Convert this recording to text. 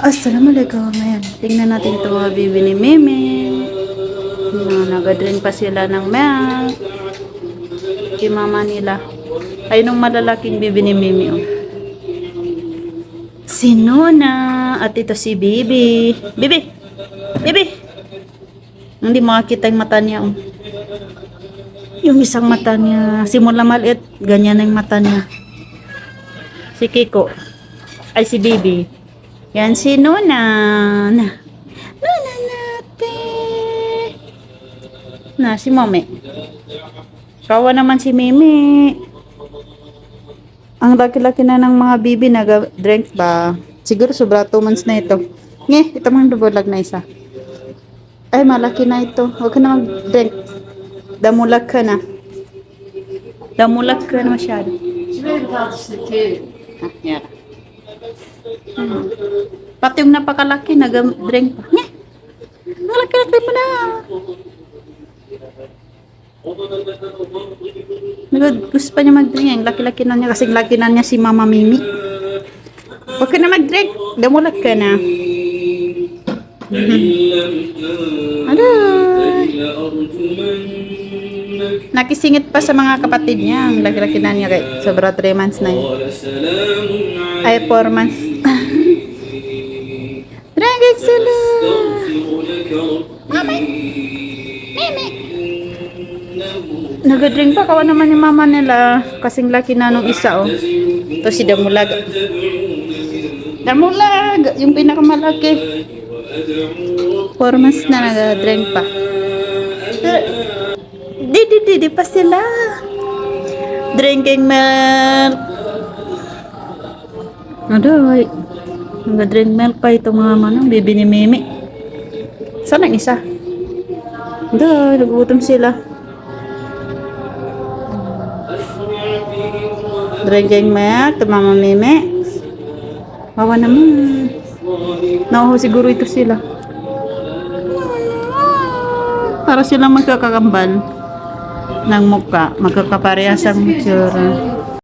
Assalamualaikum. Ayan. Tingnan natin ito mga bibi ni Meme. Na, nagadrink pa sila ng milk. Kay mama nila. Ay, nung malalaking bibi ni Meme. Oh. Si Nona. At ito si Bibi. Bibi! Bibi! Hindi makakita yung mata niya. Oh. Yung isang mata niya. Simula maliit. Ganyan na yung mata niya. Si Kiko. Ay, si Bibi. Yan si Nona. Na. Nona natin. Na, si Mami. Kawa naman si Mimi. Ang laki-laki na ng mga bibi nag-drink ba? Siguro sobra 2 months na ito. Nge, ito mga dubulag na isa. Ay, malaki na ito. Huwag ka na mag-drink. Damulag ka na. Damulag ka na masyado. Ah, yan. Hmm. Pati yung napakalaki, nag-drink pa. Nye! Malaki-laki mo na. Nag gusto pa niya mag-drink. Ang laki-laki na niya kasi laki na niya si Mama Mimi. Huwag ka na mag-drink. Damulag ka na. Aray! Nakisingit pa sa mga kapatid niya. Ang laki-laki na niya. Sobra 3 months na yun. Ay, 4 months. Dragig sila. Mami. Mimi. Nagadrink pa. Kawa naman yung mama nila. Kasing laki na nung isa, oh. Ito si Damulag. Damulag! Yung pinakamalaki. 4 months na nagadrink pa. Di, di, di, di pa sila. Drinking milk. Adoy. Nag-drink milk pa itong mga manang bibi ni Mimi. Saan ang isa? Adoy, nagugutom sila. Drinking milk, ito mama Mimi. Wawa naman. Nauho siguro ito sila. Para silang magkakakambal ng mukha. Magkakaparehas ang itsura.